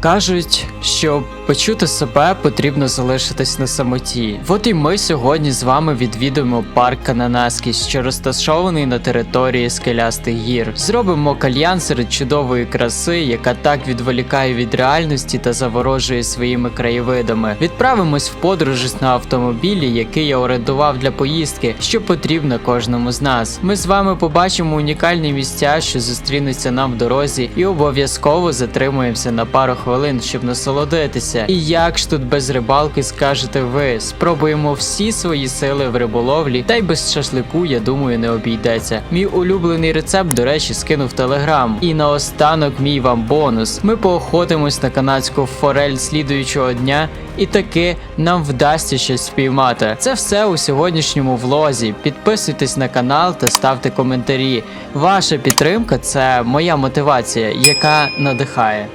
Кажуть, щоб почути себе, потрібно залишитись на самоті. От і ми сьогодні з вами відвідуємо парк Кананаський, що розташований на території скелястих гір. Зробимо кальян серед чудової краси, яка так відволікає від реальності та заворожує своїми краєвидами. Відправимось в подорож на автомобілі, який я орендував для поїздки, що потрібно кожному з нас. Ми з вами побачимо унікальні місця, що зустрінуться нам в дорозі, і обов'язково затримуємося на пару хвилин, щоб насолодитися. І як ж тут без рибалки скажете ви? Спробуємо всі свої сили в риболовлі, та й без шашлику, я думаю, не обійдеться. Мій улюблений рецепт, до речі, скинув телеграм. І наостанок мій вам бонус. Ми поохотимось на канадську форель слідуючого дня, і таки нам вдасться щось спіймати. Це все у сьогоднішньому влозі. Підписуйтесь на канал та ставте коментарі. Ваша підтримка це моя мотивація, яка надихає.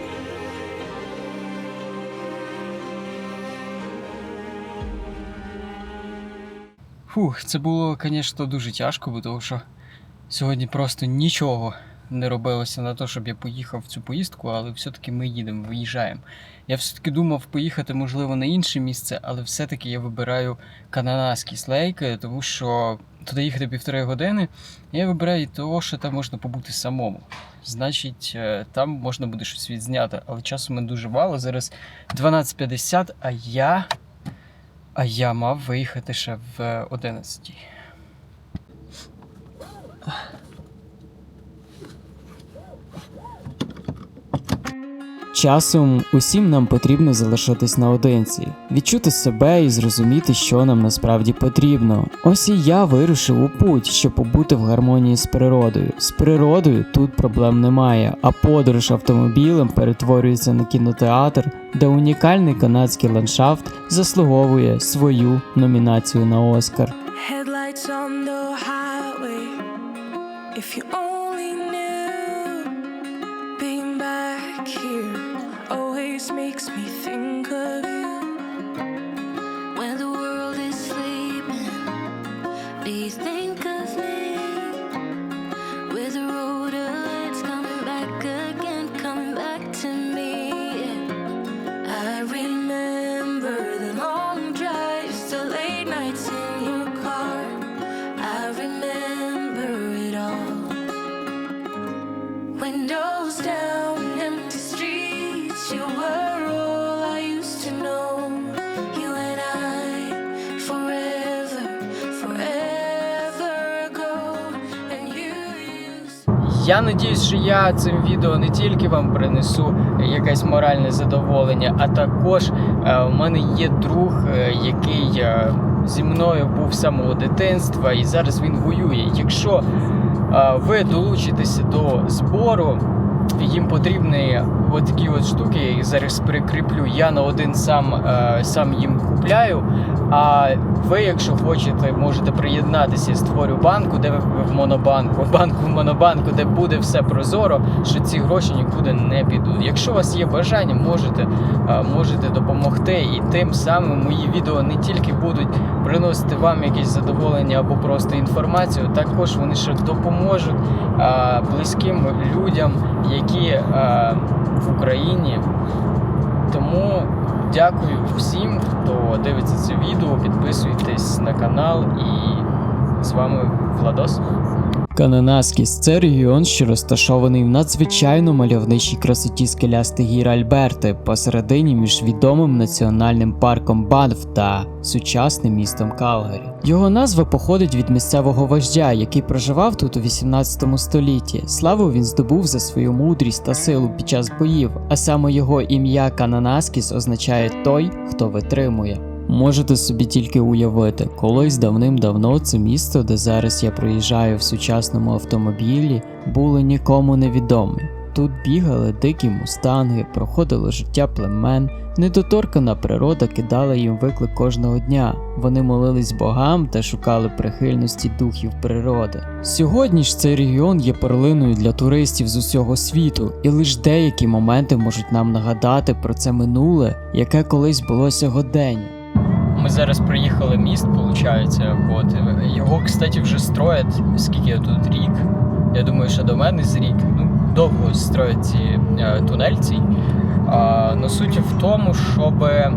Фух, це було, звісно, дуже тяжко, бо тому що сьогодні просто нічого не робилося на те, щоб я поїхав в цю поїздку, але все-таки ми їдемо, виїжджаємо. Я все-таки думав поїхати, можливо, на інше місце, але все-таки я вибираю канадські слейки, тому що туди їхати півтори години. Я вибираю того, що там можна побути самому. Значить, е, там можна буде щось відзняти, але часу мене дуже мало. Зараз 12.50, а я. А я мав виїхати ще в 11. Часом усім нам потрібно залишитись наодинці, відчути себе і зрозуміти, що нам насправді потрібно. Ось і я вирушив у путь, щоб побути в гармонії з природою. З природою тут проблем немає, а подорож автомобілем перетворюється на кінотеатр, де унікальний канадський ландшафт заслуговує свою номінацію на Оскар. Headlights on the highway. If you Я надіюсь, що я цим відео не тільки вам принесу якесь моральне задоволення, а також е, у мене є друг, е, який е, зі мною був з самого дитинства, і зараз він воює. Якщо ви долучитеся до збору, їм потрібні от такі от штуки, зараз прикріплю. Я на один сам, сам їм купляю. А ви, якщо хочете, можете приєднатися. Я створю банку, де ви в монобанку, банку в монобанку, де буде все прозоро, що ці гроші нікуди не підуть. Якщо у вас є бажання, можете, е, можете допомогти. І тим самим мої відео не тільки будуть приносити вам якесь задоволення або просто інформацію, також вони ще допоможуть е, близьким людям, які е, в Україні. Тому дякую всім, хто дивиться це відео. Підписуйтесь на канал і з вами Владос. Кананаскіс це регіон, що розташований в надзвичайно мальовничій красоті скелястих гір Альберти, посередині між відомим національним парком Банф та сучасним містом Калгарі. Його назва походить від місцевого вождя, який проживав тут у 18 столітті. Славу він здобув за свою мудрість та силу під час боїв, а саме його ім'я Кананаскіс означає той, хто витримує. Можете собі тільки уявити, колись давним-давно це місто, де зараз я проїжджаю в сучасному автомобілі, було нікому невідоме. Тут бігали дикі мустанги, проходило життя племен, недоторкана природа кидала їм виклик кожного дня. Вони молились богам та шукали прихильності духів природи. Сьогодні ж цей регіон є перлиною для туристів з усього світу, і лише деякі моменти можуть нам нагадати про це минуле, яке колись було сьогодення. Ми зараз приїхали міст, виходить. От його, кстати, вже строять. Скільки тут рік? Я думаю, що до мене з рік. Ну, довго строять ці е, тунель. А, ну, тому, щоб е,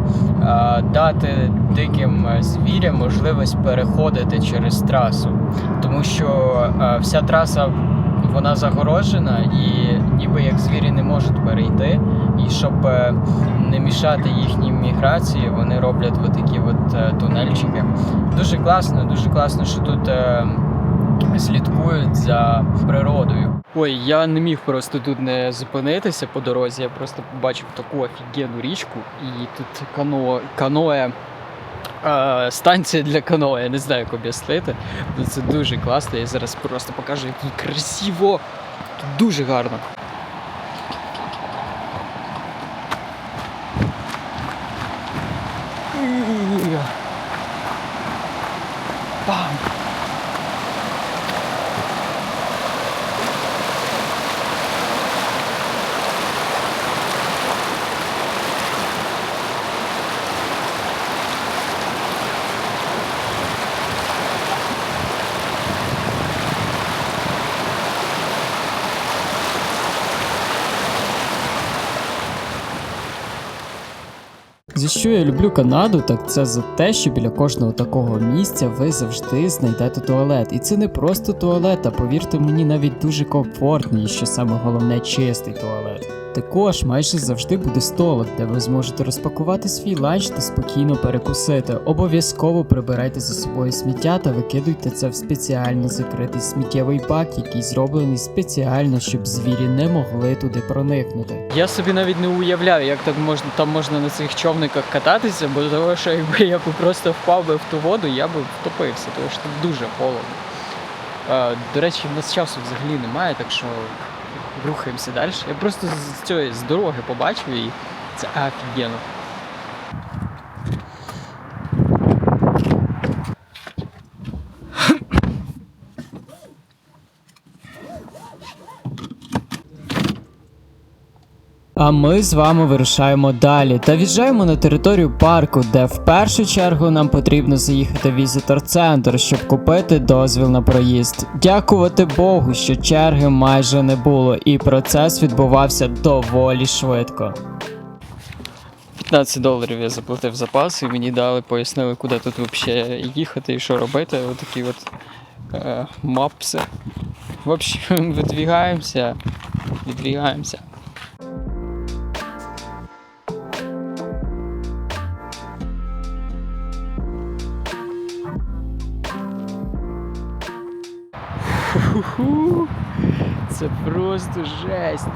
дати диким е, звірям можливість переходити через трасу. Тому що е, вся траса вона загорожена, і ніби як звірі не можуть перейти. І щоб е, не мішати їхній міграції, вони роблять от такі от е, тунельчики. Дуже класно, дуже класно, що тут е, слідкують за природою. Ой, я не міг просто тут не зупинитися по дорозі. Я просто побачив таку офігенну річку, і тут кано. Станція для каноє, я не знаю, як об'яснити. Це дуже класно. Я зараз просто покажу, як красиво. Тут дуже гарно. Бам! За що я люблю Канаду, так це за те, що біля кожного такого місця ви завжди знайдете туалет. І це не просто туалет, а повірте мені, навіть дуже комфортний, що саме головне, чистий туалет. Також майже завжди буде столик, де ви зможете розпакувати свій ланч та спокійно перекусити. Обов'язково прибирайте за собою сміття та викидуйте це в спеціально закритий сміттєвий бак, який зроблений спеціально, щоб звірі не могли туди проникнути. Я собі навіть не уявляю, як так можна там можна на цих човниках кататися, бо того, що якби я просто впав би в ту воду, я б втопився, тому що тут дуже холодно. Е, До речі, в нас часу взагалі немає, так що рухаємося далі. Я просто з цієї з дороги побачив і це офігенно. А ми з вами вирушаємо далі та в'їжджаємо на територію парку, де в першу чергу нам потрібно заїхати в візитор-центр, щоб купити дозвіл на проїзд. Дякувати Богу, що черги майже не було, і процес відбувався доволі швидко. 15 доларів я заплатив запас, і мені дали, пояснили, куди тут взагалі їхати і що робити. Отакі от е, мапси. В общем, видвігаємося, відвігаємося. Фу, Це просто жесть.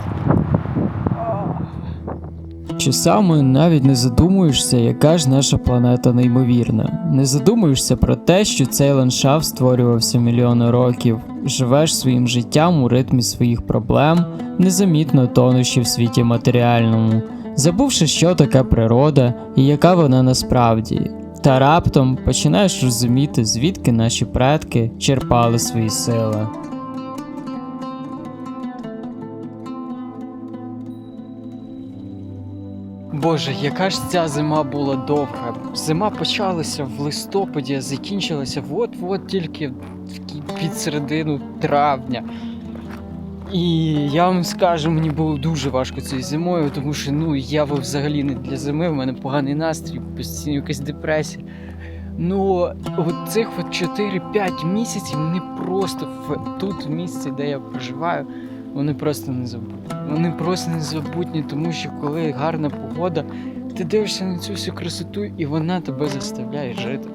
Часами навіть не задумуєшся, яка ж наша планета неймовірна. Не задумуєшся про те, що цей ландшафт створювався мільйони років. Живеш своїм життям у ритмі своїх проблем, незамітно тонучи в світі матеріальному, забувши, що таке природа і яка вона насправді. Та раптом починаєш розуміти, звідки наші предки черпали свої сили. Боже, яка ж ця зима була довга. Зима почалася в листопаді, закінчилася от-от тільки під середину травня. І я вам скажу, мені було дуже важко цією зимою, тому що ну я взагалі не для зими, в мене поганий настрій, постійно якась депресія. Ну, от цих от 4-5 місяців вони просто в тут в місці, де я проживаю, вони просто незабутні. Вони просто незабутні, тому що коли гарна погода, ти дивишся на цю всю красоту, і вона тебе заставляє жити.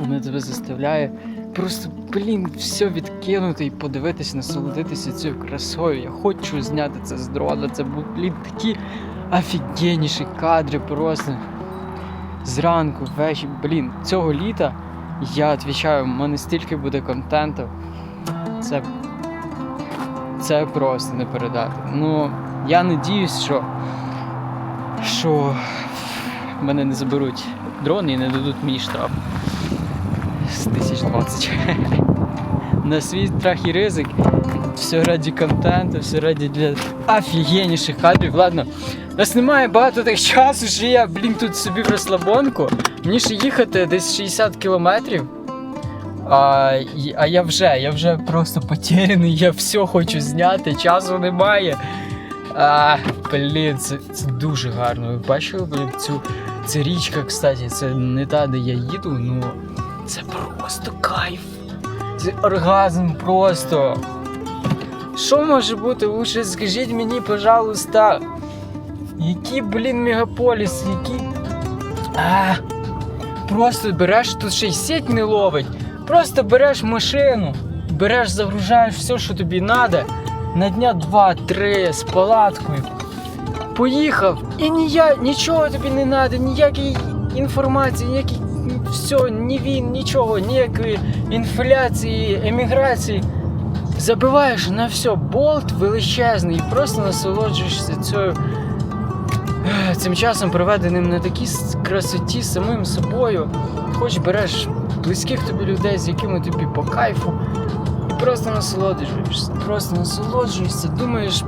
Вона тебе заставляє просто, блін, все відкинути і подивитися, насолодитися цією красою. Я хочу зняти це з дрона. Це блін, такі офігенніші кадри просто. Зранку, ввечері, блін, цього літа я відповідаю, в мене стільки буде контенту. Це це просто не передати. Ну, я надіюсь, що, що мене не заберуть дрон і не дадуть мені штраф з 1020. На свій страх і ризик. Все раді контенту, все раді для офігенніших кадрів. Ладно, у нас немає багато тих часу, що я, блін, тут собі в розслабонку. Мені ще їхати десь 60 кілометрів. А, а я вже, я вже просто потеряний, я все хочу зняти, часу немає. А, блін, це, це дуже гарно. Ви бачили, блін, цю це річка, кстати, це не та, де я їду, ну це просто кайф. Це оргазм просто. Що може бути лучше? Скажіть мені, пожалуйста, який, блін, мегаполіс, який. А, просто береш, тут ще й сеть не ловить. Просто береш машину, береш, загружаєш все, що тобі треба, на дня два-три з палаткою. Поїхав, і нія, нічого тобі не треба, ніякої інформації, ніякий все, ні він, нічого, ніякої інфляції, еміграції. Забиваєш на все, болт величезний, і просто насолоджуєшся цією ех, цим часом проведеним на такій красоті самим собою. Хоч береш близьких тобі людей, з якими тобі по кайфу, і просто насолоджуєшся, просто насолоджуєшся, думаєш,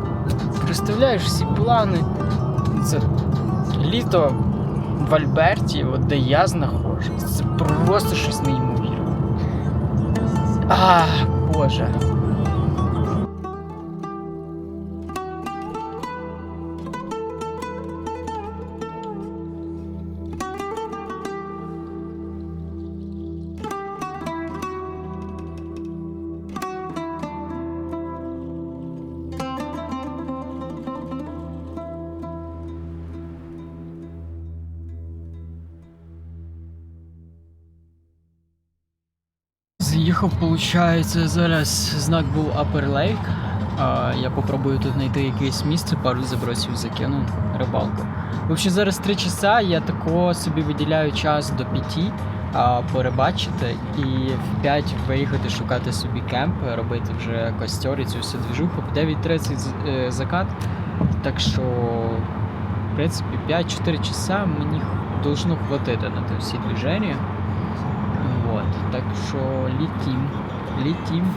представляєш всі плани. Це літо в Альберті, от де я знаходжусь, це просто щось неймовірне. А, Боже. Заїхав, виходить, зараз знак був Upper Lake. А, я попробую тут знайти якесь місце, пару забросів закину рибалку. В общем, зараз 3 часа, я тако собі виділяю час до 5 а, порибачити і в 5 виїхати шукати собі кемп, робити вже костер і цю всю двіжуху. В 9.30 з- е, закат. Так що, в принципі, 5-4 часа мені должно хватити на те всі движення. Так що літім, літім.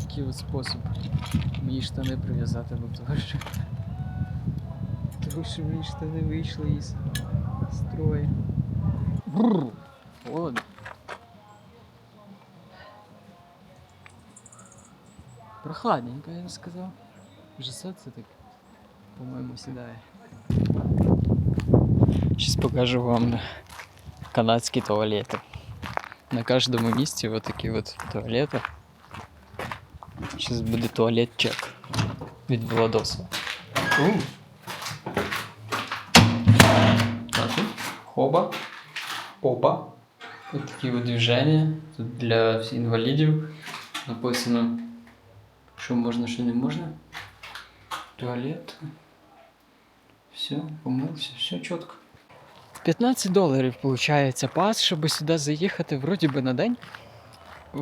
Такий от спосіб мої штани прив'язати до того, що тому що мої штани вийшли із строю. Бррр. Холодно. Прохладненько, я б сказав. Вже сонце так, по-моєму, сідає. Зараз покажу вам канадські туалети. На кожному місці вот такі от туалети. Зараз буде туалет-чек від Владоса. У. Так, от. Хоба. Опа. Ось такі от движення. Для інвалідів написано, що можна, що не можна. Туалет. Все, помився, все чітко. 15 доларів виходить пас, щоб сюди заїхати вроді би на день.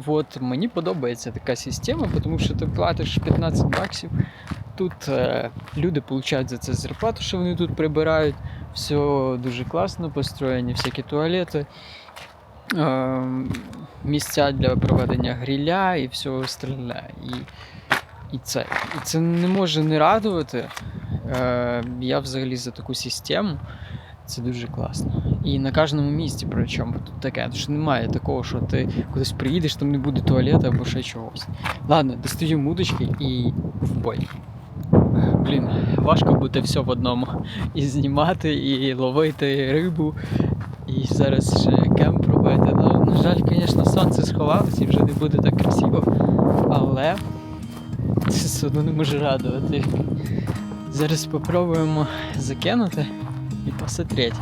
От мені подобається така система, тому що ти платиш 15 баксів. Тут е, люди получають за це зарплату, що вони тут прибирають. Все дуже класно, построєні всякі туалети, місця для проведення гріля і всього остальне. І, і, це, і це не може не радувати. Е, я взагалі за таку систему. Це дуже класно. І на кожному місці, причому тут таке, що немає такого, що ти кудись приїдеш, там не буде туалету або ще чогось. Ладно, достаю мудочки і в бой. Блін, важко бути все в одному. І знімати, і ловити рибу, і зараз ще кемп робити. Ну, на жаль, звісно, сонце сховалося і вже не буде так красиво. Але це все одно не може радувати. Зараз спробуємо закинути і посмотреть.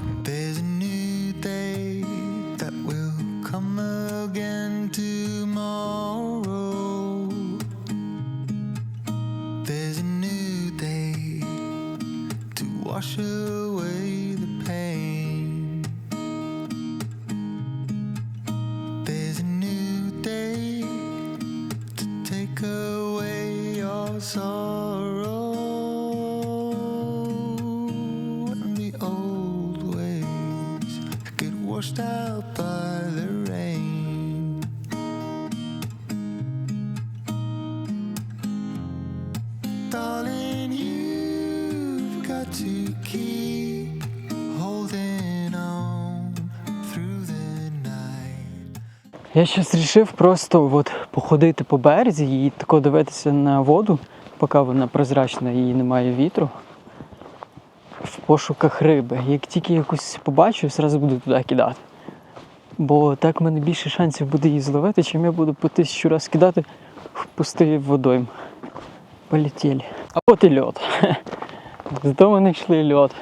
Я щось рішив просто от походити по березі і тако дивитися на воду, поки вона прозрачна і немає вітру. В пошуках риби. Як тільки якусь побачу, одразу буду туди кидати. Бо так в мене більше шансів буде її зловити, чим я буду по тисячу раз кидати в пустий водойм. Полетіли. А от і льот. Зато ми знайшли льот.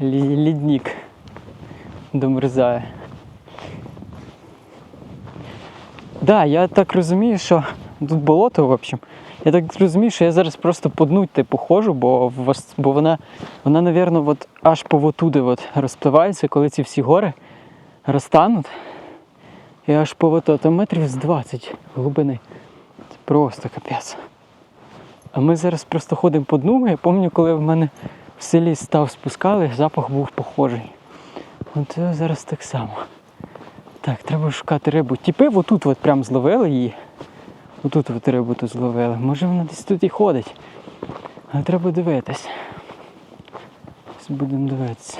Лі- Лідник домерзає. Да, я так розумію, що тут болото, в общем. Я так розумію, що я зараз просто по дну типу ходжу, бо, бо вона, вона, напевно, от аж по отуди от розпливається, коли ці всі гори розтануть. І аж по ото, там метрів з 20 глибини. Це просто капець. А ми зараз просто ходимо по дну. Я пам'ятаю, коли в мене в селі став спускали, запах був похожий. От е, зараз так само. Так, треба шукати рибу. Тіпи отут от прям зловили її. Отут от рибу тут зловили. Може вона десь тут і ходить. Але треба дивитись. Будемо дивитися.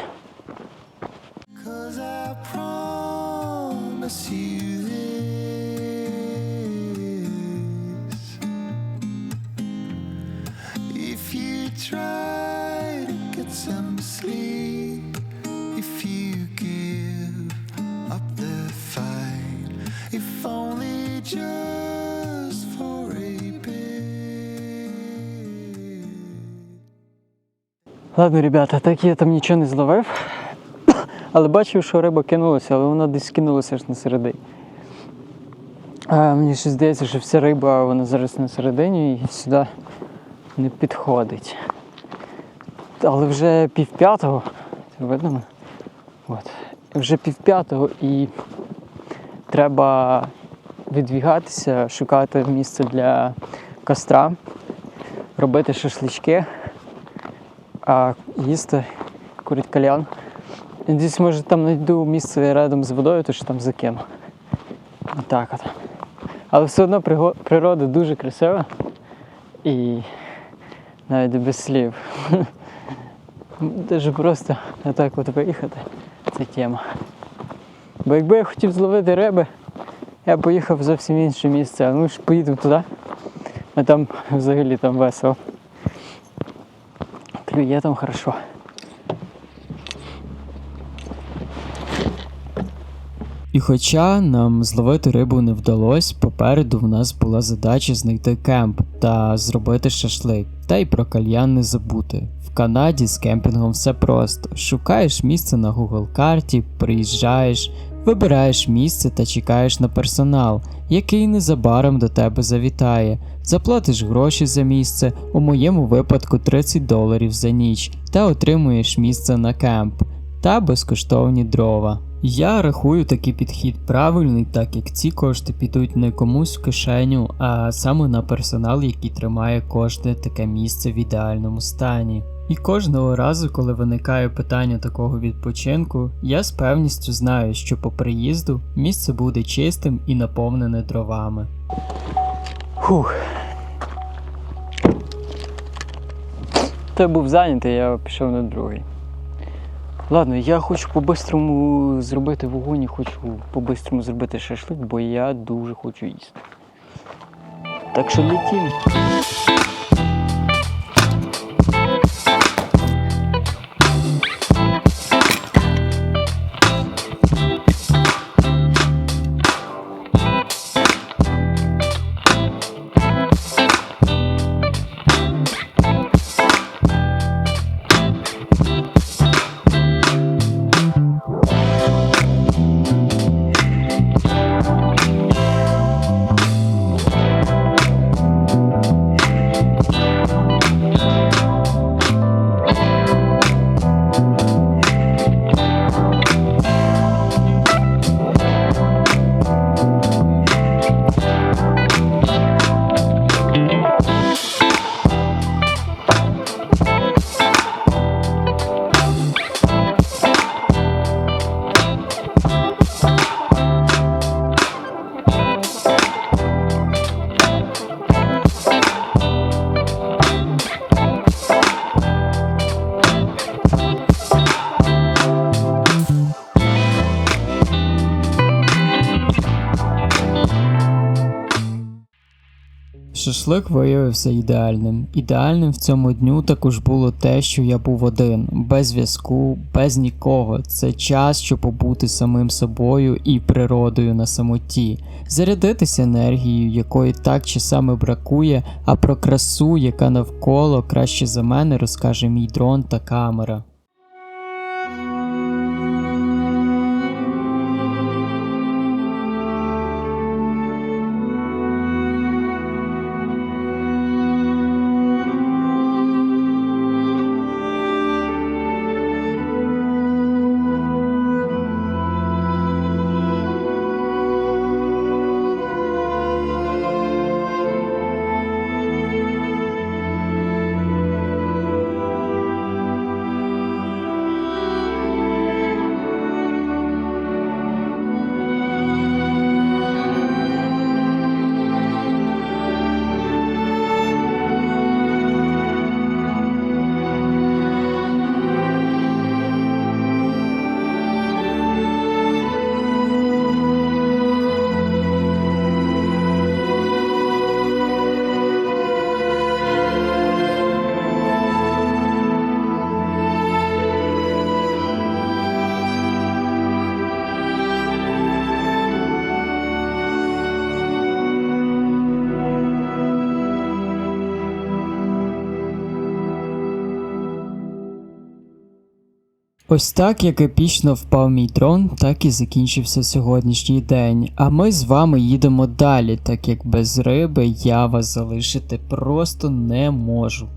Ладно, ребята, так я там нічого не зловив. Але бачив, що риба кинулася, але вона десь кинулася аж на середині. А, мені ще здається, що вся риба вона зараз на середині і сюди не підходить. Але вже пів п'ятого, видно? От. Вже пів п'ятого і треба відвігатися, шукати місце для костра, робити шашлички а їсти, курить кальян. Десь може там знайду місце рядом з водою, то що там закину. Отак от. Але все одно природа дуже красива і навіть без слів. Даже просто отак от виїхати це тема. Бо якби я хотів зловити риби, я поїхав в зовсім інше місце, ну ж поїдемо туди, а там взагалі там весело. Клює там хорошо. І хоча нам зловити рибу не вдалося, попереду в нас була задача знайти кемп та зробити шашлик, та й про кальян не забути. В Канаді з кемпінгом все просто. Шукаєш місце на Google карті, приїжджаєш, вибираєш місце та чекаєш на персонал, який незабаром до тебе завітає. Заплатиш гроші за місце, у моєму випадку 30 доларів за ніч, та отримуєш місце на кемп та безкоштовні дрова. Я рахую такий підхід правильний, так як ці кошти підуть не комусь в кишеню, а саме на персонал, який тримає кожне таке місце в ідеальному стані. І кожного разу, коли виникає питання такого відпочинку, я з певністю знаю, що по приїзду місце буде чистим і наповнене дровами. Фух. Той був зайнятий, я пішов на другий. Ладно, я хочу по-бистрому зробити вогонь, хочу по-бистрому зробити шашлик, бо я дуже хочу їсти. Так що летім. Шашлик виявився ідеальним. Ідеальним в цьому дню також було те, що я був один, без зв'язку, без нікого. Це час, щоб побути самим собою і природою на самоті, зарядитися енергією, якої так часами бракує, а про красу, яка навколо краще за мене розкаже мій дрон та камера. Ось так як епічно впав мій дрон, так і закінчився сьогоднішній день. А ми з вами їдемо далі, так як без риби я вас залишити просто не можу.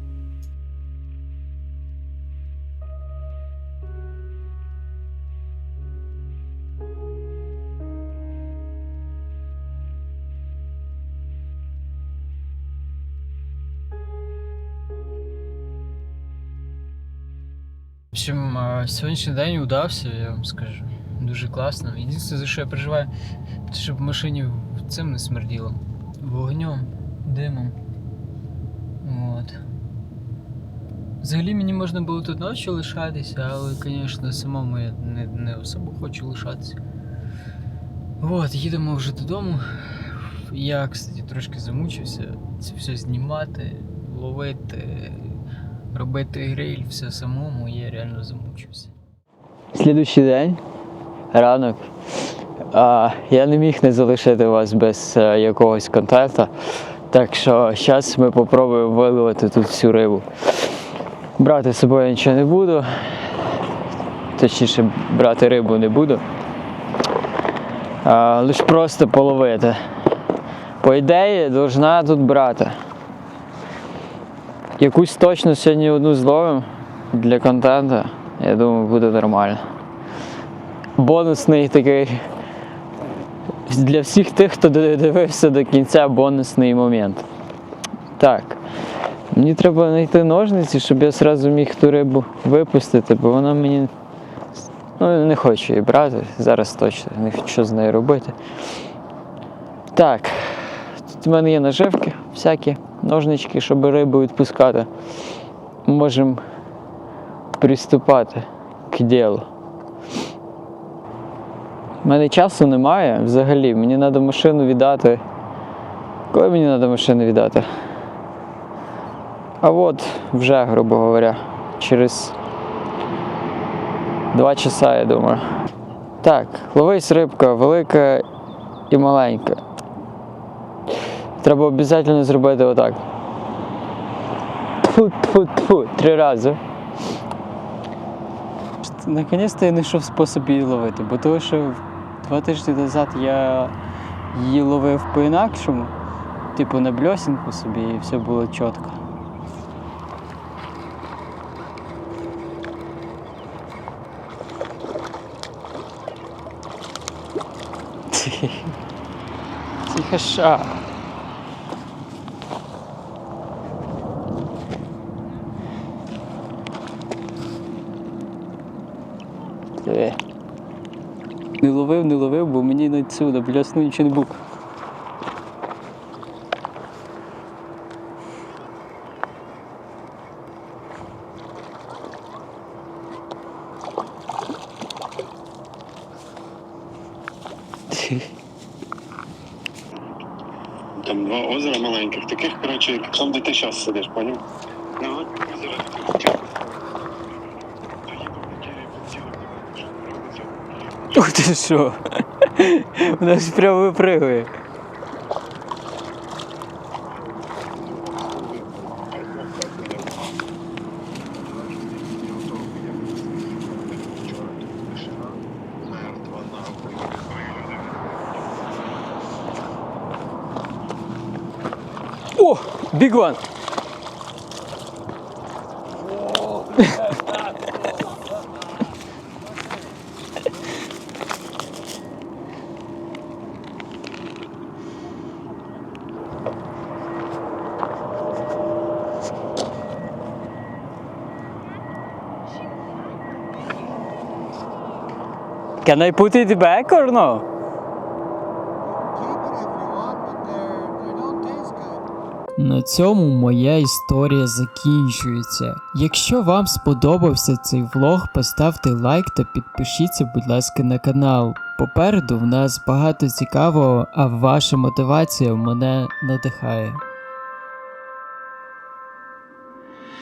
Общем, сьогоднішній день удався, я вам скажу. Дуже класно. Єдине, за що я переживаю, щоб в машині цим не смерділо. Вогнем, димом. От. Взагалі мені можна було тут ночі лишатися, але, звісно, самому я не, не особо хочу лишатися. От, їдемо вже додому. Я, кстати, трошки замучився це все знімати, ловити, робити гриль, все самому, я реально замучився. Слідуючий день, ранок. А, я не міг не залишити вас без е, якогось контенту. Так що зараз ми спробуємо виловити тут всю рибу. Брати з собою нічого не буду. Точніше, брати рибу не буду. А, лиш просто половити. По ідеї, должна тут брати. Якусь точно сьогодні одну зловимо для контенту. Я думаю, буде нормально. Бонусний такий. Для всіх тих, хто дивився до кінця бонусний момент. Так. Мені треба знайти ножниці, щоб я одразу міг ту рибу випустити, бо вона мені. Ну, не хочу її брати. Зараз точно не хочу що з нею робити. Так. Тут у мене є наживки всякі, ножнички, щоб рибу відпускати. Можемо приступати к ділу. У мене часу немає взагалі. Мені треба машину віддати. Коли мені треба машину віддати? А от вже, грубо говоря, через два часа, я думаю. Так, ловись рибка велика і маленька. Треба обов'язково зробити отак. Тфу, тфу, тфу, три рази. Наконець-то я знайшов спосіб її ловити, бо того, що два тижні назад я її ловив по-інакшому, типу на бльосінку собі, і все було чітко. Тихоша. Диви. Не ловив, не ловив, бо мені на цю на блясну нічого не був. там два озера маленьких, таких, коротше, там, де ти зараз сидиш, поняв? Ух ти що? Вона ж прямо випригує. О! Big Can I put it back or no? На цьому моя історія закінчується. Якщо вам сподобався цей влог, поставте лайк та підпишіться, будь ласка, на канал. Попереду в нас багато цікавого, а ваша мотивація мене надихає.